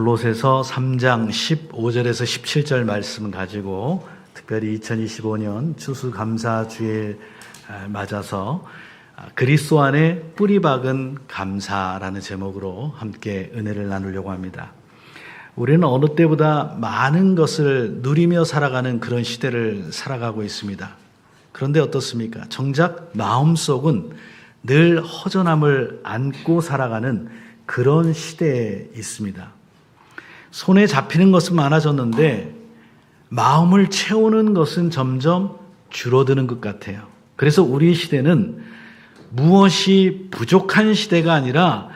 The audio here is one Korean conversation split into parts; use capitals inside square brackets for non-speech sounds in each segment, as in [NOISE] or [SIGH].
골로새서 3장 15절에서 17절 말씀 가지고 특별히 2025년 추수감사 주일 아, 맞아서 아, 그리스도 안에 뿌리 박은 감사라는 제목으로 함께 은혜를 나누려고 합니다. 우리는 어느 때보다 많은 것을 누리며 살아가는 그런 시대를 살아가고 있습니다. 그런데 어떻습니까? 정작 마음속은 늘 허전함을 안고 살아가는 그런 시대에 있습니다. 손에 잡히는 것은 많아졌는데 마음을 채우는 것은 점점 줄어드는 것 같아요. 그래서 우리 시대는 무엇이 부족한 시대가 아니라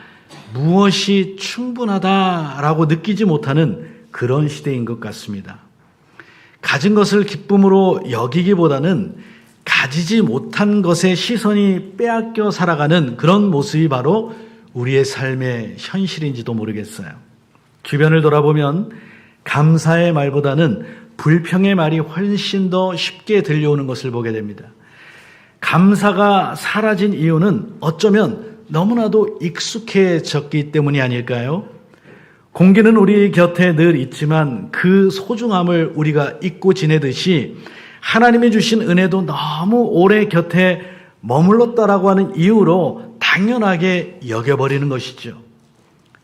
무엇이 충분하다라고 느끼지 못하는 그런 시대인 것 같습니다. 가진 것을 기쁨으로 여기기보다는 가지지 못한 것에 시선이 빼앗겨 살아가는 그런 모습이 바로 우리의 삶의 현실인지도 모르겠어요. 주변을 돌아보면 감사의 말보다는 불평의 말이 훨씬 더 쉽게 들려오는 것을 보게 됩니다. 감사가 사라진 이유는 어쩌면 너무나도 익숙해졌기 때문이 아닐까요? 공기는 우리 곁에 늘 있지만 그 소중함을 우리가 잊고 지내듯이 하나님이 주신 은혜도 너무 오래 곁에 머물렀다라고 하는 이유로 당연하게 여겨버리는 것이죠.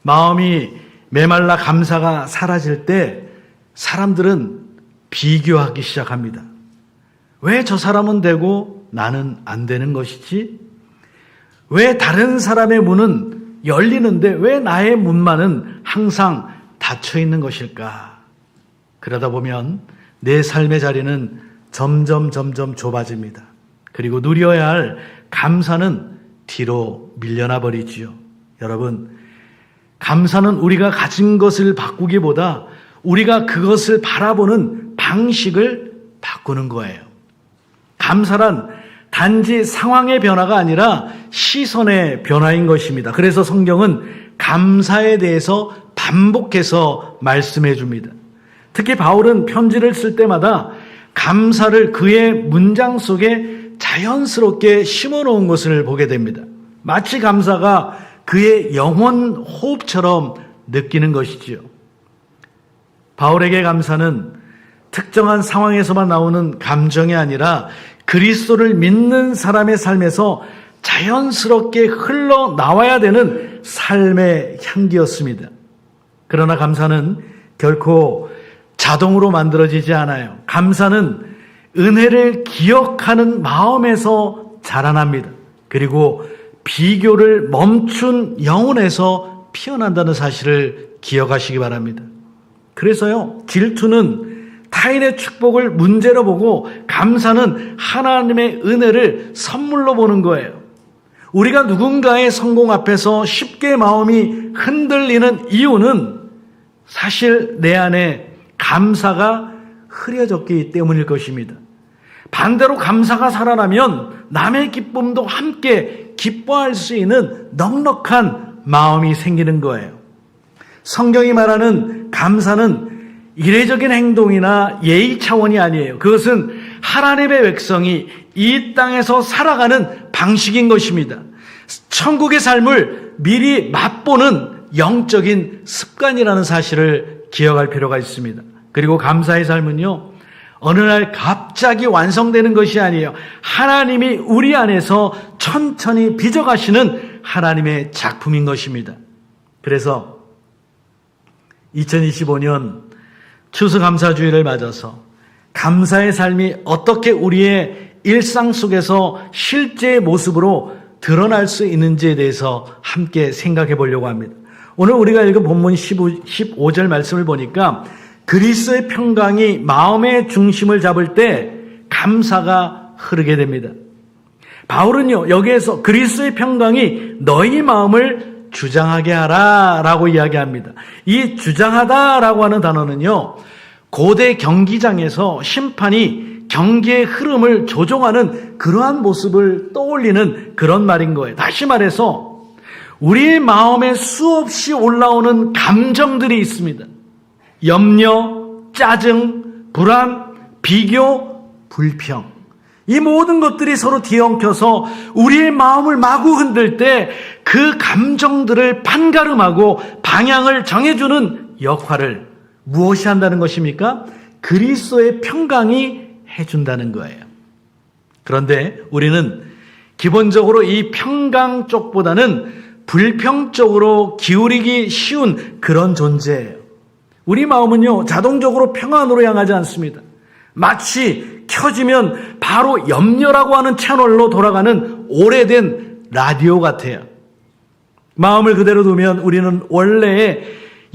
마음이 메말라 감사가 사라질 때 사람들은 비교하기 시작합니다. 왜 저 사람은 되고 나는 안 되는 것이지? 왜 다른 사람의 문은 열리는데 왜 나의 문만은 항상 닫혀 있는 것일까? 그러다 보면 내 삶의 자리는 점점 점점 좁아집니다. 그리고 누려야 할 감사는 뒤로 밀려나 버리지요. 여러분, 감사는 우리가 가진 것을 바꾸기보다 우리가 그것을 바라보는 방식을 바꾸는 거예요. 감사란 단지 상황의 변화가 아니라 시선의 변화인 것입니다. 그래서 성경은 감사에 대해서 반복해서 말씀해 줍니다. 특히 바울은 편지를 쓸 때마다 감사를 그의 문장 속에 자연스럽게 심어 놓은 것을 보게 됩니다. 마치 감사가 그의 영혼 호흡처럼 느끼는 것이지요. 바울에게 감사는 특정한 상황에서만 나오는 감정이 아니라 그리스도를 믿는 사람의 삶에서 자연스럽게 흘러 나와야 되는 삶의 향기였습니다. 그러나 감사는 결코 자동으로 만들어지지 않아요. 감사는 은혜를 기억하는 마음에서 자라납니다. 그리고 비교를 멈춘 영혼에서 피어난다는 사실을 기억하시기 바랍니다. 그래서요, 질투는 타인의 축복을 문제로 보고 감사는 하나님의 은혜를 선물로 보는 거예요. 우리가 누군가의 성공 앞에서 쉽게 마음이 흔들리는 이유는 사실 내 안에 감사가 흐려졌기 때문일 것입니다. 반대로 감사가 살아나면 남의 기쁨도 함께 기뻐할 수 있는 넉넉한 마음이 생기는 거예요. 성경이 말하는 감사는 이례적인 행동이나 예의 차원이 아니에요. 그것은 하나님의 백성이 이 땅에서 살아가는 방식인 것입니다. 천국의 삶을 미리 맛보는 영적인 습관이라는 사실을 기억할 필요가 있습니다. 그리고 감사의 삶은요, 어느 날 갑자기 완성되는 것이 아니에요. 하나님이 우리 안에서 천천히 빚어가시는 하나님의 작품인 것입니다. 그래서 2025년 추수감사주의를 맞아서 감사의 삶이 어떻게 우리의 일상 속에서 실제의 모습으로 드러날 수 있는지에 대해서 함께 생각해 보려고 합니다. 오늘 우리가 읽은 본문 15, 15절 말씀을 보니까 그리스의 평강이 마음의 중심을 잡을 때 감사가 흐르게 됩니다. 바울은요, 여기에서 그리스의 평강이 너희 마음을 주장하게 하라 라고 이야기합니다. 이 주장하다 라고 하는 단어는요, 고대 경기장에서 심판이 경기의 흐름을 조종하는 그러한 모습을 떠올리는 그런 말인 거예요. 다시 말해서, 우리의 마음에 수없이 올라오는 감정들이 있습니다. 염려, 짜증, 불안, 비교, 불평. 이 모든 것들이 서로 뒤엉켜서 우리의 마음을 마구 흔들 때 그 감정들을 판가름하고 방향을 정해주는 역할을 무엇이 한다는 것입니까? 그리스도의 평강이 해준다는 거예요. 그런데 우리는 기본적으로 이 평강 쪽보다는 불평 쪽으로 기울이기 쉬운 그런 존재예요. 우리 마음은요, 자동적으로 평안으로 향하지 않습니다. 마치 켜지면 바로 염려라고 하는 채널로 돌아가는 오래된 라디오 같아요. 마음을 그대로 두면 우리는 원래의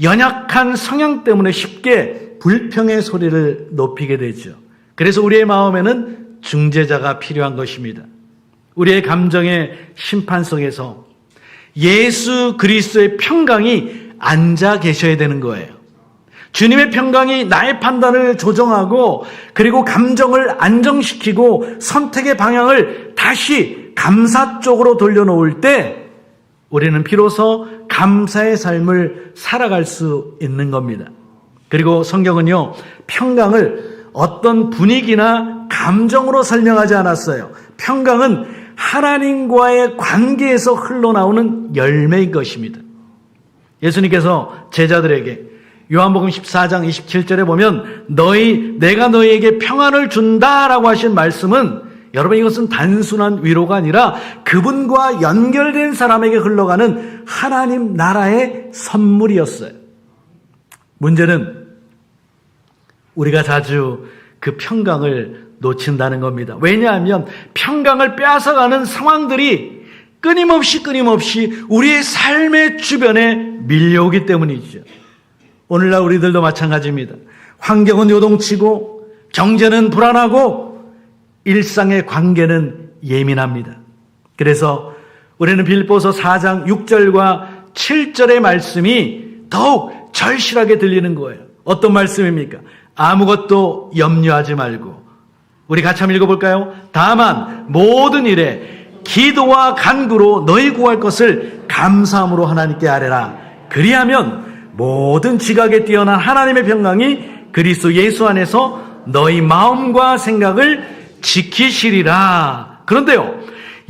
연약한 성향 때문에 쉽게 불평의 소리를 높이게 되죠. 그래서 우리의 마음에는 중재자가 필요한 것입니다. 우리의 감정의 심판 속에서 예수 그리스도의 평강이 앉아 계셔야 되는 거예요. 주님의 평강이 나의 판단을 조정하고 그리고 감정을 안정시키고 선택의 방향을 다시 감사 쪽으로 돌려놓을 때 우리는 비로소 감사의 삶을 살아갈 수 있는 겁니다. 그리고 성경은요, 평강을 어떤 분위기나 감정으로 설명하지 않았어요. 평강은 하나님과의 관계에서 흘러나오는 열매인 것입니다. 예수님께서 제자들에게 요한복음 14장 27절에 보면 너희 내가 너희에게 평안을 준다라고 하신 말씀은 여러분 이것은 단순한 위로가 아니라 그분과 연결된 사람에게 흘러가는 하나님 나라의 선물이었어요. 문제는 우리가 자주 그 평강을 놓친다는 겁니다. 왜냐하면 평강을 빼앗아가는 상황들이 끊임없이 끊임없이 우리의 삶의 주변에 밀려오기 때문이죠. 오늘날 우리들도 마찬가지입니다. 환경은 요동치고 경제는 불안하고 일상의 관계는 예민합니다. 그래서 우리는 빌보서 4장 6절과 7절의 말씀이 더욱 절실하게 들리는 거예요. 어떤 말씀입니까? 아무것도 염려하지 말고 우리 같이 한번 읽어볼까요? 다만 모든 일에 기도와 간구로 너희 구할 것을 감사함으로 하나님께 아뢰라. 그리하면 모든 지각에 뛰어난 하나님의 평강이 그리스도 예수 안에서 너희 마음과 생각을 지키시리라. 그런데요,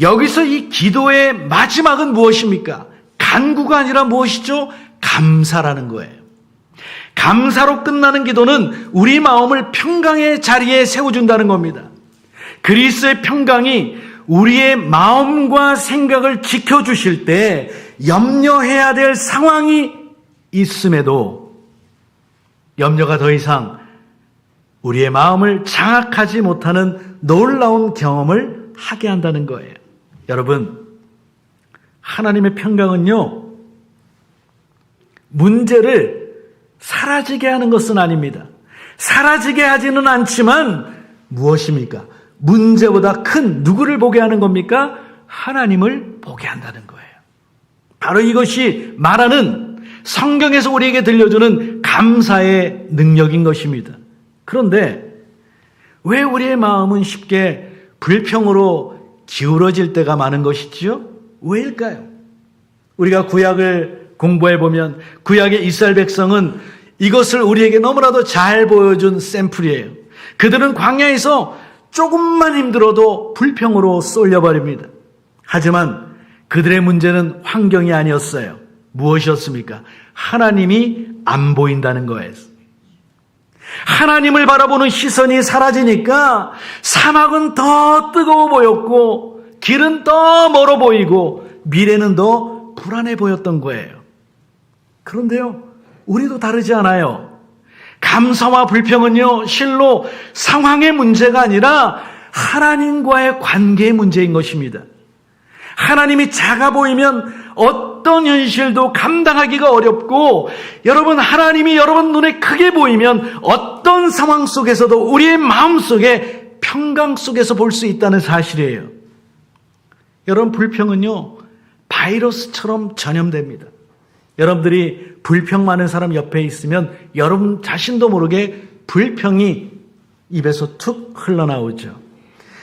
여기서 이 기도의 마지막은 무엇입니까? 간구가 아니라 무엇이죠? 감사라는 거예요. 감사로 끝나는 기도는 우리 마음을 평강의 자리에 세워준다는 겁니다. 그리스의 평강이 우리의 마음과 생각을 지켜주실 때 염려해야 될 상황이 있음에도 염려가 더 이상 우리의 마음을 장악하지 못하는 놀라운 경험을 하게 한다는 거예요. 여러분, 하나님의 평강은요, 문제를 사라지게 하는 것은 아닙니다. 사라지게 하지는 않지만 무엇입니까? 문제보다 큰 누구를 보게 하는 겁니까? 하나님을 보게 한다는 거예요. 바로 이것이 말하는 성경에서 우리에게 들려주는 감사의 능력인 것입니다. 그런데 왜 우리의 마음은 쉽게 불평으로 기울어질 때가 많은 것이지요? 왜일까요? 우리가 구약을 공부해 보면 구약의 이스라엘 백성은 이것을 우리에게 너무나도 잘 보여준 샘플이에요. 그들은 광야에서 조금만 힘들어도 불평으로 쏠려버립니다. 하지만 그들의 문제는 환경이 아니었어요. 무엇이었습니까? 하나님이 안 보인다는 거예요. 하나님을 바라보는 시선이 사라지니까 사막은 더 뜨거워 보였고 길은 더 멀어 보이고 미래는 더 불안해 보였던 거예요. 그런데요, 우리도 다르지 않아요. 감사와 불평은요, 실로 상황의 문제가 아니라 하나님과의 관계의 문제인 것입니다. 하나님이 작아 보이면 어떤 현실도 감당하기가 어렵고 여러분 하나님이 여러분 눈에 크게 보이면 어떤 상황 속에서도 우리의 마음 속에 평강 속에서 볼 수 있다는 사실이에요. 여러분 불평은요 바이러스처럼 전염됩니다. 여러분들이 불평 많은 사람 옆에 있으면 여러분 자신도 모르게 불평이 입에서 툭 흘러나오죠.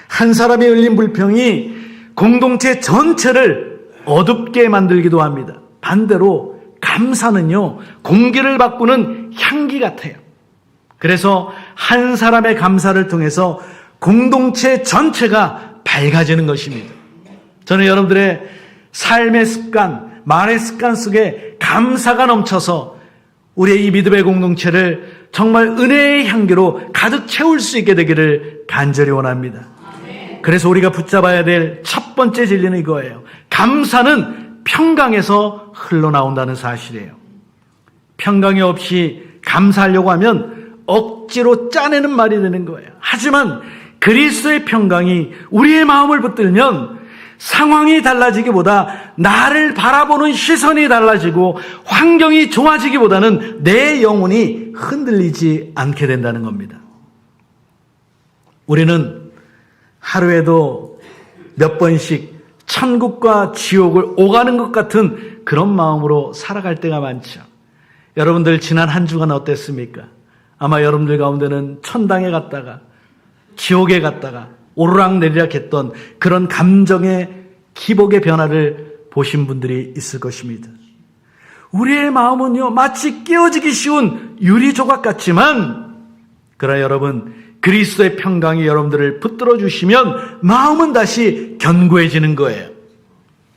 한 사람이 흘린 불평이 공동체 전체를 어둡게 만들기도 합니다. 반대로 감사는요, 공기를 바꾸는 향기 같아요. 그래서 한 사람의 감사를 통해서 공동체 전체가 밝아지는 것입니다. 저는 여러분들의 삶의 습관, 말의 습관 속에 감사가 넘쳐서 우리의 이 믿음의 공동체를 정말 은혜의 향기로 가득 채울 수 있게 되기를 간절히 원합니다. 그래서 우리가 붙잡아야 될 첫 번째 진리는 이거예요. 감사는 평강에서 흘러나온다는 사실이에요. 평강이 없이 감사하려고 하면 억지로 짜내는 말이 되는 거예요. 하지만 그리스도의 평강이 우리의 마음을 붙들면 상황이 달라지기보다 나를 바라보는 시선이 달라지고 환경이 좋아지기보다는 내 영혼이 흔들리지 않게 된다는 겁니다. 우리는 하루에도 몇 번씩 천국과 지옥을 오가는 것 같은 그런 마음으로 살아갈 때가 많죠. 여러분들 지난 한 주간 어땠습니까? 아마 여러분들 가운데는 천당에 갔다가 지옥에 갔다가 오르락 내리락 했던 그런 감정의 기복의 변화를 보신 분들이 있을 것입니다. 우리의 마음은요, 마치 깨어지기 쉬운 유리 조각 같지만, 그러나 여러분, 그리스도의 평강이 여러분들을 붙들어 주시면 마음은 다시 견고해지는 거예요.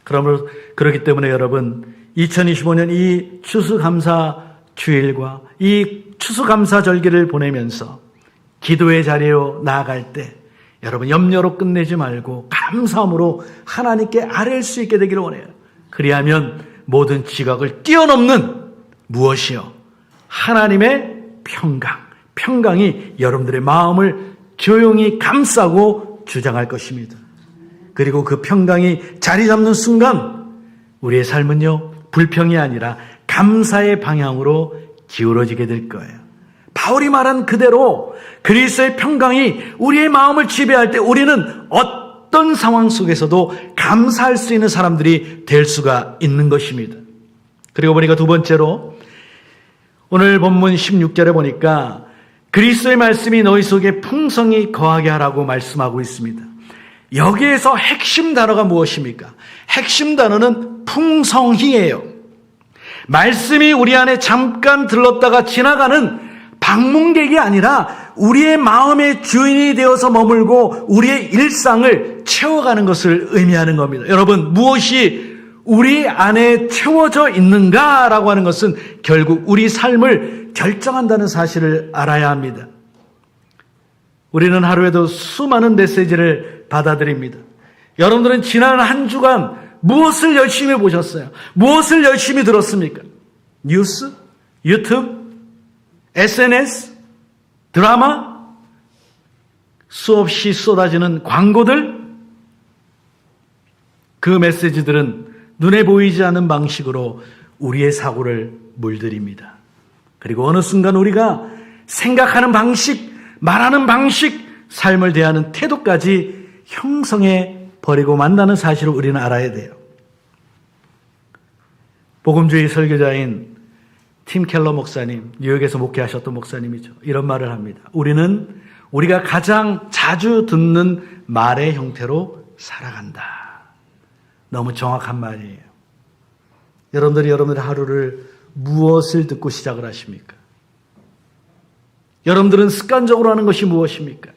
그러므로, 그렇기 때문에 여러분, 2025년 이 추수감사 주일과 이 추수감사 절기를 보내면서 기도의 자리로 나아갈 때 여러분 염려로 끝내지 말고 감사함으로 하나님께 아뢰일 수 있게 되기를 원해요. 그리하면 모든 지각을 뛰어넘는 무엇이요? 하나님의 평강, 평강이 여러분들의 마음을 조용히 감싸고 주장할 것입니다. 그리고 그 평강이 자리 잡는 순간 우리의 삶은요, 불평이 아니라 감사의 방향으로 기울어지게 될 거예요. 바울이 말한 그대로 그리스도의 평강이 우리의 마음을 지배할 때 우리는 어떤 상황 속에서도 감사할 수 있는 사람들이 될 수가 있는 것입니다. 그리고 보니까 두 번째로 오늘 본문 16절에 보니까 그리스도의 말씀이 너희 속에 풍성히 거하게 하라고 말씀하고 있습니다. 여기에서 핵심 단어가 무엇입니까? 핵심 단어는 풍성히예요. 말씀이 우리 안에 잠깐 들렀다가 지나가는 방문객이 아니라 우리의 마음의 주인이 되어서 머물고 우리의 일상을 채워가는 것을 의미하는 겁니다. 여러분, 무엇이 우리 안에 채워져 있는가라고 하는 것은 결국 우리 삶을 결정한다는 사실을 알아야 합니다. 우리는 하루에도 수많은 메시지를 받아들입니다. 여러분들은 지난 한 주간 무엇을 열심히 보셨어요? 무엇을 열심히 들었습니까? 뉴스? 유튜브? SNS? 드라마? 수없이 쏟아지는 광고들? 그 메시지들은 눈에 보이지 않는 방식으로 우리의 사고를 물들입니다. 그리고 어느 순간 우리가 생각하는 방식, 말하는 방식, 삶을 대하는 태도까지 형성해 버리고 만나는 사실을 우리는 알아야 돼요. 복음주의 설교자인 팀 켈러 목사님, 뉴욕에서 목회하셨던 목사님이죠. 이런 말을 합니다. 우리는 우리가 가장 자주 듣는 말의 형태로 살아간다. 너무 정확한 말이에요. 여러분들이 여러분들의 하루를 무엇을 듣고 시작을 하십니까? 여러분들은 습관적으로 하는 것이 무엇입니까?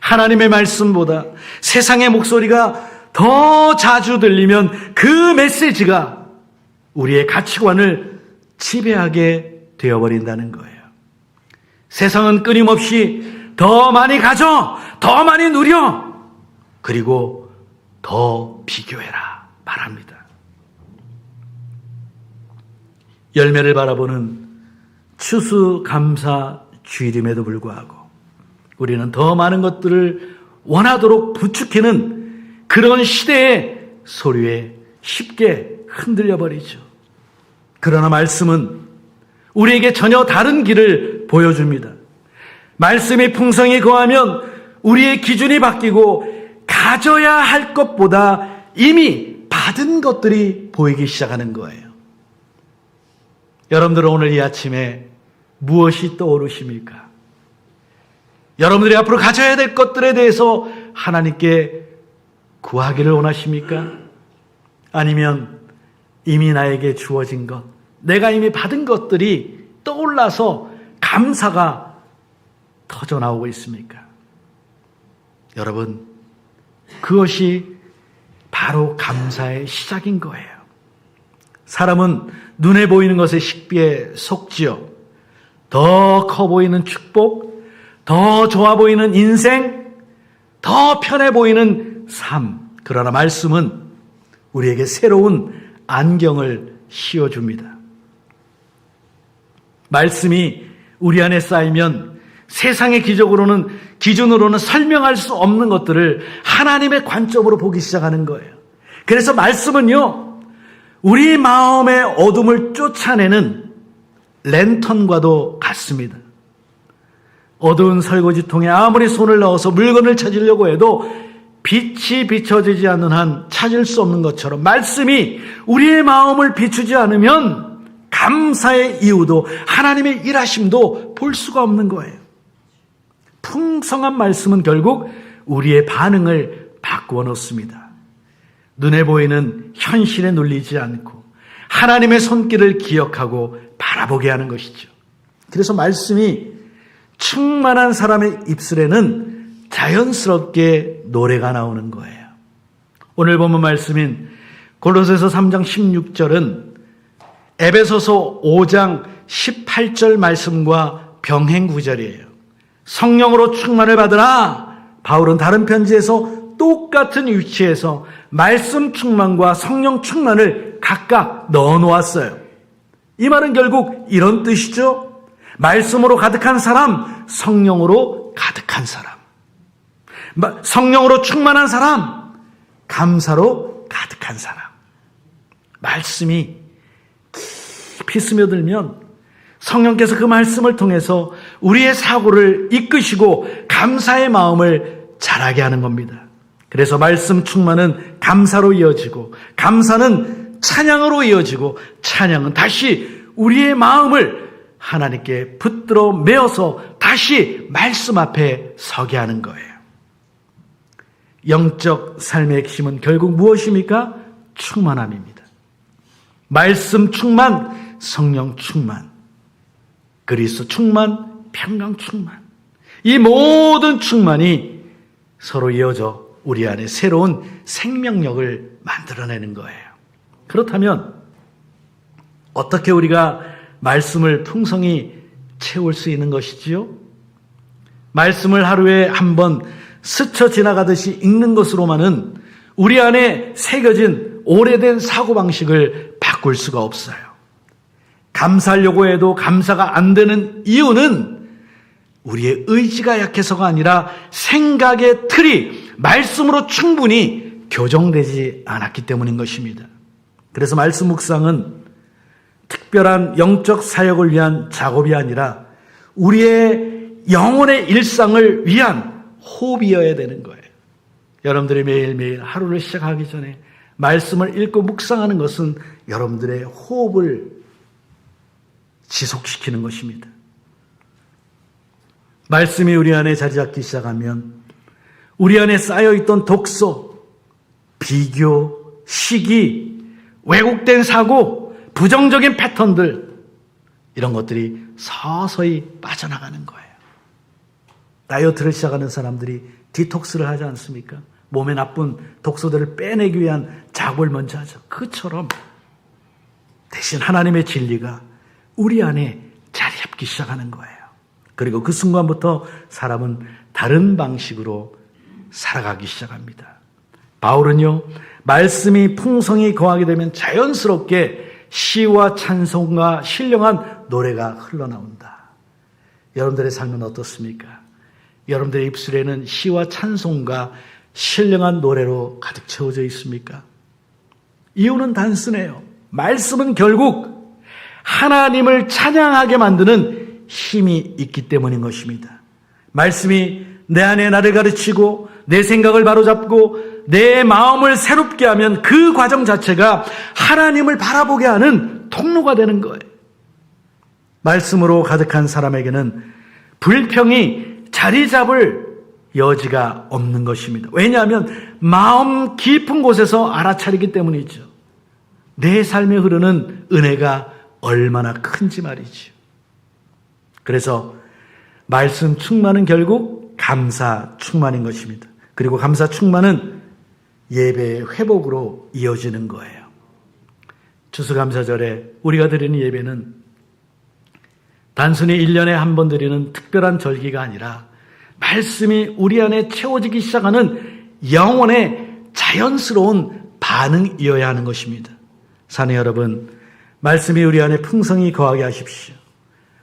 하나님의 말씀보다 세상의 목소리가 더 자주 들리면 그 메시지가 우리의 가치관을 지배하게 되어버린다는 거예요. 세상은 끊임없이 더 많이 가져, 더 많이 누려, 그리고 더 비교해라 말합니다. 열매를 바라보는 추수감사 주일임에도 불구하고 우리는 더 많은 것들을 원하도록 부추기는 그런 시대의 소리에 쉽게 흔들려 버리죠. 그러나 말씀은 우리에게 전혀 다른 길을 보여줍니다. 말씀이 풍성히 거하면 우리의 기준이 바뀌고 가져야 할 것보다 이미 받은 것들이 보이기 시작하는 거예요. 여러분들은 오늘 이 아침에 무엇이 떠오르십니까? 여러분들이 앞으로 가져야 될 것들에 대해서 하나님께 구하기를 원하십니까? 아니면 이미 나에게 주어진 것, 내가 이미 받은 것들이 떠올라서 감사가 터져 나오고 있습니까? 여러분, 그것이 바로 감사의 시작인 거예요. 사람은 눈에 보이는 것의 식비에 속지요. 더 커 보이는 축복, 더 좋아 보이는 인생, 더 편해 보이는 삶. 그러나 말씀은 우리에게 새로운 안경을 씌워줍니다. 말씀이 우리 안에 쌓이면 세상의 기적으로는 기준으로는 설명할 수 없는 것들을 하나님의 관점으로 보기 시작하는 거예요. 그래서 말씀은요, 우리 마음의 어둠을 쫓아내는 랜턴과도 같습니다. 어두운 설거지통에 아무리 손을 넣어서 물건을 찾으려고 해도 빛이 비춰지지 않는 한 찾을 수 없는 것처럼 말씀이 우리의 마음을 비추지 않으면 감사의 이유도 하나님의 일하심도 볼 수가 없는 거예요. 풍성한 말씀은 결국 우리의 반응을 바꾸어 놓습니다. 눈에 보이는 현실에 눌리지 않고 하나님의 손길을 기억하고 바라보게 하는 것이죠. 그래서 말씀이 충만한 사람의 입술에는 자연스럽게 노래가 나오는 거예요. 오늘 본문 말씀인 골로새서 3장 16절은 에베소서 5장 18절 말씀과 병행 구절이에요. 성령으로 충만을 받으라. 바울은 다른 편지에서 똑같은 위치에서 말씀 충만과 성령 충만을 각각 넣어 놓았어요. 이 말은 결국 이런 뜻이죠. 말씀으로 가득한 사람, 성령으로 가득한 사람. 성령으로 충만한 사람, 감사로 가득한 사람. 말씀이 깊이 스며들면 성령께서 그 말씀을 통해서 우리의 사고를 이끄시고 감사의 마음을 자라게 하는 겁니다. 그래서 말씀 충만은 감사로 이어지고 감사는 찬양으로 이어지고 찬양은 다시 우리의 마음을 하나님께 붙들어 메어서 다시 말씀 앞에 서게 하는 거예요. 영적 삶의 핵심은 결국 무엇입니까? 충만함입니다. 말씀 충만, 성령 충만, 그리스도 충만, 평강 충만. 이 모든 충만이 서로 이어져 우리 안에 새로운 생명력을 만들어내는 거예요. 그렇다면 어떻게 우리가 말씀을 풍성히 채울 수 있는 것이지요? 말씀을 하루에 한 번 스쳐 지나가듯이 읽는 것으로만은 우리 안에 새겨진 오래된 사고방식을 바꿀 수가 없어요. 감사하려고 해도 감사가 안 되는 이유는 우리의 의지가 약해서가 아니라 생각의 틀이 말씀으로 충분히 교정되지 않았기 때문인 것입니다. 그래서 말씀 묵상은 특별한 영적 사역을 위한 작업이 아니라 우리의 영혼의 일상을 위한 호흡이어야 되는 거예요. 여러분들이 매일매일 하루를 시작하기 전에 말씀을 읽고 묵상하는 것은 여러분들의 호흡을 지속시키는 것입니다. 말씀이 우리 안에 자리 잡기 시작하면 우리 안에 쌓여있던 독소, 비교, 시기, 왜곡된 사고, 부정적인 패턴들, 이런 것들이 서서히 빠져나가는 거예요. 다이어트를 시작하는 사람들이 디톡스를 하지 않습니까? 몸에 나쁜 독소들을 빼내기 위한 작업을 먼저 하죠. 그처럼 대신 하나님의 진리가 우리 안에 자리 잡기 시작하는 거예요. 그리고 그 순간부터 사람은 다른 방식으로 살아가기 시작합니다. 바울은요, 말씀이 풍성히 거하게 되면 자연스럽게 시와 찬송과 신령한 노래가 흘러나온다. 여러분들의 삶은 어떻습니까? 여러분들의 입술에는 시와 찬송과 신령한 노래로 가득 채워져 있습니까? 이유는 단순해요. 말씀은 결국 하나님을 찬양하게 만드는 힘이 있기 때문인 것입니다. 말씀이 내 안에 나를 가르치고 내 생각을 바로잡고 내 마음을 새롭게 하면 그 과정 자체가 하나님을 바라보게 하는 통로가 되는 거예요. 말씀으로 가득한 사람에게는 불평이 자리 잡을 여지가 없는 것입니다. 왜냐하면 마음 깊은 곳에서 알아차리기 때문이죠. 내 삶에 흐르는 은혜가 얼마나 큰지 말이죠. 그래서 말씀 충만은 결국 감사 충만인 것입니다. 그리고 감사 충만은 예배의 회복으로 이어지는 거예요. 추수감사절에 우리가 드리는 예배는 단순히 1년에 한 번 드리는 특별한 절기가 아니라 말씀이 우리 안에 채워지기 시작하는 영혼의 자연스러운 반응이어야 하는 것입니다. 사는 여러분, 말씀이 우리 안에 풍성히 거하게 하십시오.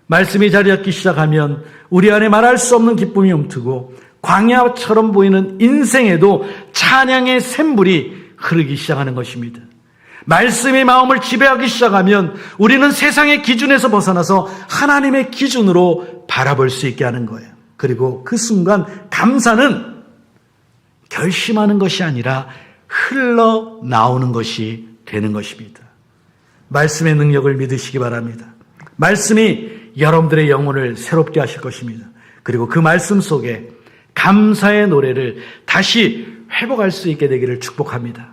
말씀이 자리 잡기 시작하면 우리 안에 말할 수 없는 기쁨이 움트고 광야처럼 보이는 인생에도 찬양의 샘물이 흐르기 시작하는 것입니다. 말씀이 마음을 지배하기 시작하면 우리는 세상의 기준에서 벗어나서 하나님의 기준으로 바라볼 수 있게 하는 거예요. 그리고 그 순간 감사는 결심하는 것이 아니라 흘러나오는 것이 되는 것입니다. 말씀의 능력을 믿으시기 바랍니다. 말씀이 여러분들의 영혼을 새롭게 하실 것입니다. 그리고 그 말씀 속에 감사의 노래를 다시 회복할 수 있게 되기를 축복합니다.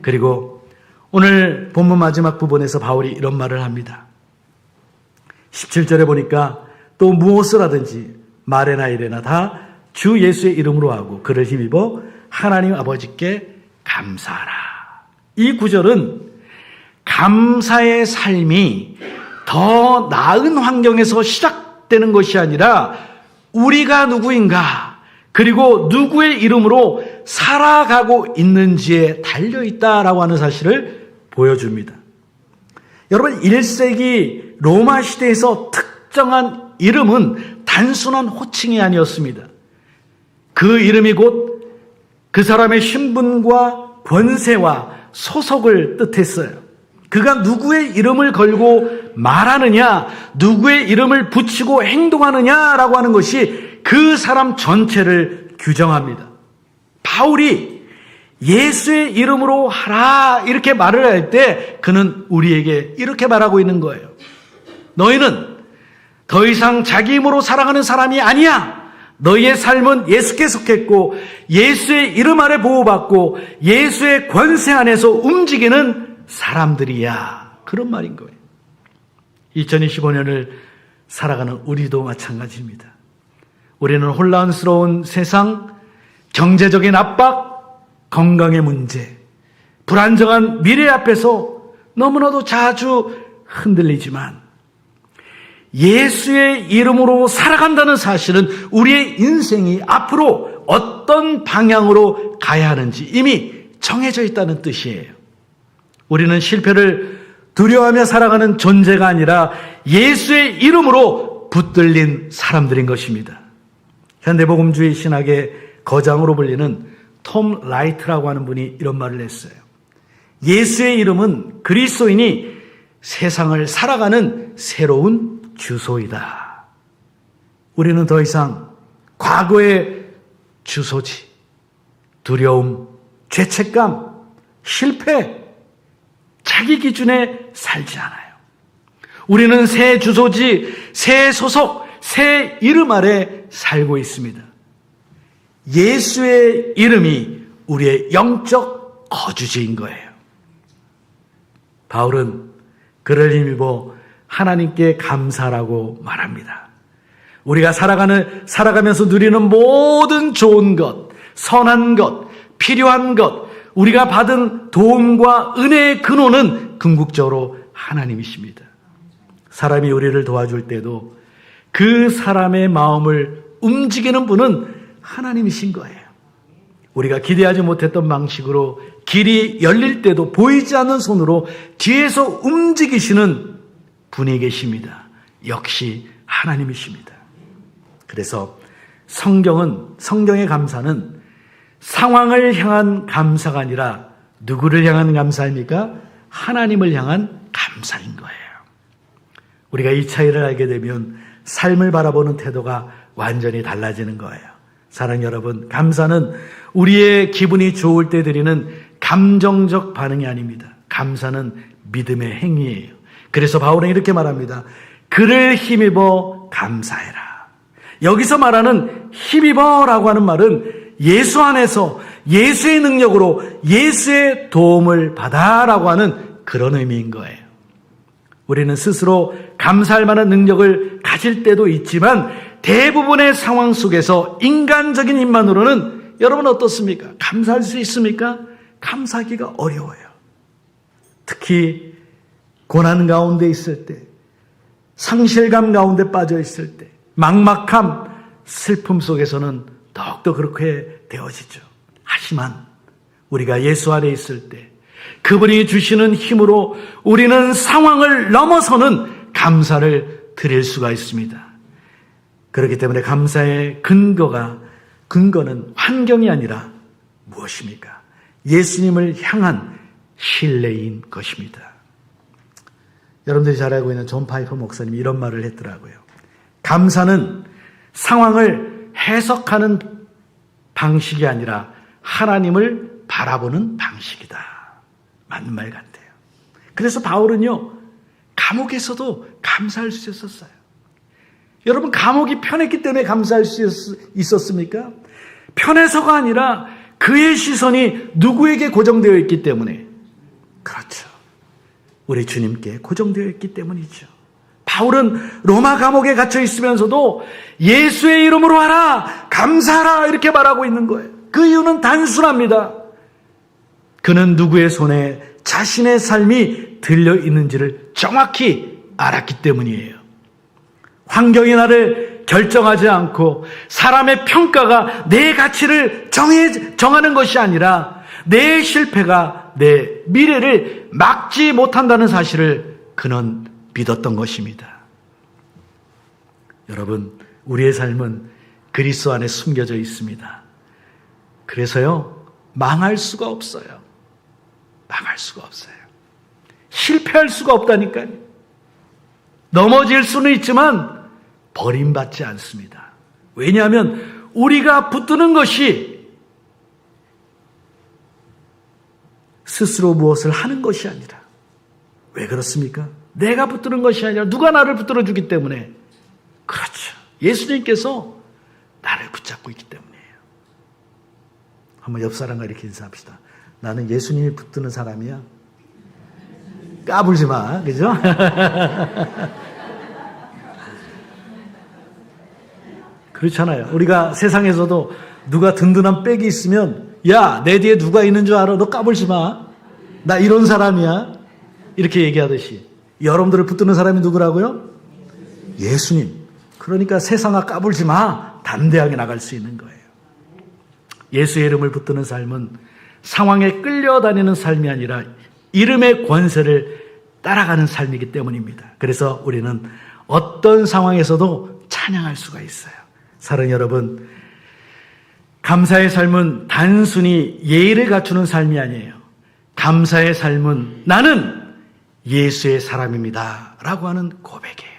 그리고 오늘 본문 마지막 부분에서 바울이 이런 말을 합니다. 17절에 보니까 또 무엇을 하든지 말에나 이래나 다 주 예수의 이름으로 하고 그를 힘입어 하나님 아버지께 감사하라. 이 구절은 감사의 삶이 더 나은 환경에서 시작되는 것이 아니라 우리가 누구인가 그리고 누구의 이름으로 살아가고 있는지에 달려 있다라고 하는 사실을 보여줍니다. 여러분 1세기 로마 시대에서 특정한 이름은 단순한 호칭이 아니었습니다. 그 이름이 곧 그 사람의 신분과 권세와 소속을 뜻했어요. 그가 누구의 이름을 걸고 말하느냐, 누구의 이름을 붙이고 행동하느냐라고 하는 것이 그 사람 전체를 규정합니다. 바울이 예수의 이름으로 하라 이렇게 말을 할 때 그는 우리에게 이렇게 말하고 있는 거예요. 너희는 더 이상 자기 힘으로 살아가는 사람이 아니야. 너희의 삶은 예수께 속했고 예수의 이름 아래 보호받고 예수의 권세 안에서 움직이는 사람들이야. 그런 말인 거예요. 2025년을 살아가는 우리도 마찬가지입니다. 우리는 혼란스러운 세상, 경제적인 압박, 건강의 문제, 불안정한 미래 앞에서 너무나도 자주 흔들리지만 예수의 이름으로 살아간다는 사실은 우리의 인생이 앞으로 어떤 방향으로 가야 하는지 이미 정해져 있다는 뜻이에요. 우리는 실패를 두려워하며 살아가는 존재가 아니라 예수의 이름으로 붙들린 사람들인 것입니다. 현대복음주의 신학의 거장으로 불리는 톰 라이트라고 하는 분이 이런 말을 했어요. 예수의 이름은 그리스도인이 세상을 살아가는 새로운 주소이다. 우리는 더 이상 과거의 주소지, 두려움, 죄책감, 실패, 자기 기준에 살지 않아요. 우리는 새 주소지, 새 소속, 새 이름 아래 살고 있습니다. 예수의 이름이 우리의 영적 거주지인 거예요. 바울은 그를 힘입어 하나님께 감사라고 말합니다. 우리가 살아가는, 살아가면서 누리는 모든 좋은 것, 선한 것, 필요한 것, 우리가 받은 도움과 은혜의 근원은 궁극적으로 하나님이십니다. 사람이 우리를 도와줄 때도 그 사람의 마음을 움직이는 분은 하나님이신 거예요. 우리가 기대하지 못했던 방식으로 길이 열릴 때도 보이지 않는 손으로 뒤에서 움직이시는 분이 계십니다. 역시 하나님이십니다. 그래서 성경은, 성경의 감사는 상황을 향한 감사가 아니라 누구를 향한 감사입니까? 하나님을 향한 감사인 거예요. 우리가 이 차이를 알게 되면 삶을 바라보는 태도가 완전히 달라지는 거예요. 사랑 여러분, 감사는 우리의 기분이 좋을 때 드리는 감정적 반응이 아닙니다. 감사는 믿음의 행위예요. 그래서 바울은 이렇게 말합니다. 그를 힘입어 감사해라. 여기서 말하는 힘입어라고 하는 말은 예수 안에서 예수의 능력으로 예수의 도움을 받아라고 하는 그런 의미인 거예요. 우리는 스스로 감사할 만한 능력을 가질 때도 있지만 대부분의 상황 속에서 인간적인 힘만으로는 여러분 어떻습니까? 감사할 수 있습니까? 감사하기가 어려워요. 특히 고난 가운데 있을 때, 상실감 가운데 빠져 있을 때, 막막함, 슬픔 속에서는 더욱더 그렇게 되어지죠. 하지만 우리가 예수 안에 있을 때, 그분이 주시는 힘으로 우리는 상황을 넘어서는 감사를 드릴 수가 있습니다. 그렇기 때문에 감사의 근거가, 근거는 환경이 아니라 무엇입니까? 예수님을 향한 신뢰인 것입니다. 여러분들이 잘 알고 있는 존 파이퍼 목사님이 이런 말을 했더라고요. 감사는 상황을 해석하는 방식이 아니라 하나님을 바라보는 방식이다. 맞는 말 같아요. 그래서 바울은요, 감옥에서도 감사할 수 있었어요. 여러분, 감옥이 편했기 때문에 감사할 수 있었습니까? 편해서가 아니라 그의 시선이 누구에게 고정되어 있기 때문에. 그렇죠. 우리 주님께 고정되어 있기 때문이죠. 바울은 로마 감옥에 갇혀 있으면서도 예수의 이름으로 하라, 감사하라, 이렇게 말하고 있는 거예요. 그 이유는 단순합니다. 그는 누구의 손에 자신의 삶이 들려 있는지를 정확히 알았기 때문이에요. 환경이 나를 결정하지 않고 사람의 평가가 내 가치를 정해, 정하는 것이 아니라 내 실패가 내 미래를 막지 못한다는 사실을 그는 믿었던 것입니다. 여러분, 우리의 삶은 그리스도 안에 숨겨져 있습니다. 그래서요, 망할 수가 없어요. 망할 수가 없어요. 실패할 수가 없다니까요. 넘어질 수는 있지만 버림받지 않습니다. 왜냐하면 우리가 붙드는 것이 스스로 무엇을 하는 것이 아니라 왜 그렇습니까? 내가 붙드는 것이 아니라 누가 나를 붙들어 주기 때문에 그렇죠. 예수님께서 나를 붙잡고 있기 때문이에요. 한번 옆 사람과 이렇게 인사합시다. 나는 예수님이 붙드는 사람이야. 까불지 마. 그죠? [LAUGHS] 그렇잖아요. 우리가 세상에서도 누가 든든한 백이 있으면 야, 내 뒤에 누가 있는 줄 알아? 너 까불지 마. 나 이런 사람이야. 이렇게 얘기하듯이 여러분들을 붙드는 사람이 누구라고요? 예수님. 그러니까 세상아 까불지 마. 담대하게 나갈 수 있는 거예요. 예수의 이름을 붙드는 삶은 상황에 끌려다니는 삶이 아니라 이름의 권세를 따라가는 삶이기 때문입니다. 그래서 우리는 어떤 상황에서도 찬양할 수가 있어요. 사랑 여러분, 감사의 삶은 단순히 예의를 갖추는 삶이 아니에요. 감사의 삶은 나는 예수의 사람입니다. 라고 하는 고백이에요.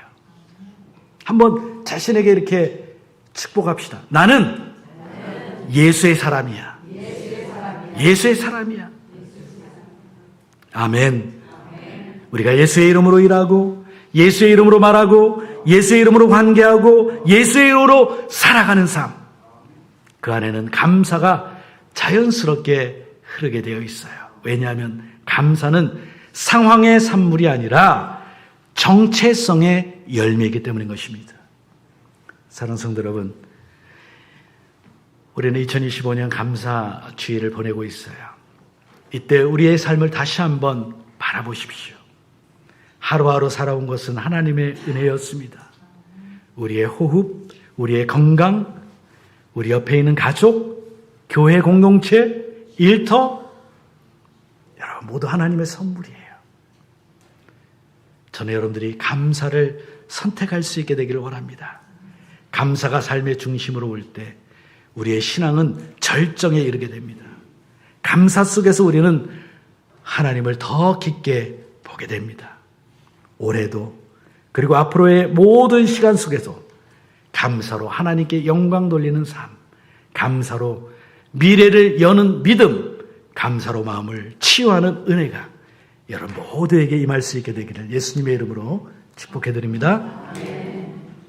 한번 자신에게 이렇게 축복합시다. 나는 예수의 사람이야. 예수의 사람이야. 아멘. 우리가 예수의 이름으로 일하고, 예수의 이름으로 말하고, 예수의 이름으로 관계하고, 예수의 이름으로 살아가는 삶. 그 안에는 감사가 자연스럽게 흐르게 되어 있어요. 왜냐하면 감사는 상황의 산물이 아니라 정체성의 열매이기 때문인 것입니다. 사랑하는 성도 여러분, 우리는 2025년 감사 주의를 보내고 있어요. 이때 우리의 삶을 다시 한번 바라보십시오. 하루하루 살아온 것은 하나님의 은혜였습니다. 우리의 호흡, 우리의 건강, 우리 옆에 있는 가족, 교회 공동체, 일터, 여러분 모두 하나님의 선물이에요. 저는 여러분들이 감사를 선택할 수 있게 되기를 원합니다. 감사가 삶의 중심으로 올 때 우리의 신앙은 절정에 이르게 됩니다. 감사 속에서 우리는 하나님을 더 깊게 보게 됩니다. 올해도 그리고 앞으로의 모든 시간 속에서 감사로 하나님께 영광 돌리는 삶, 감사로 미래를 여는 믿음, 감사로 마음을 치유하는 은혜가 여러분 모두에게 임할 수 있게 되기를 예수님의 이름으로 축복해 드립니다.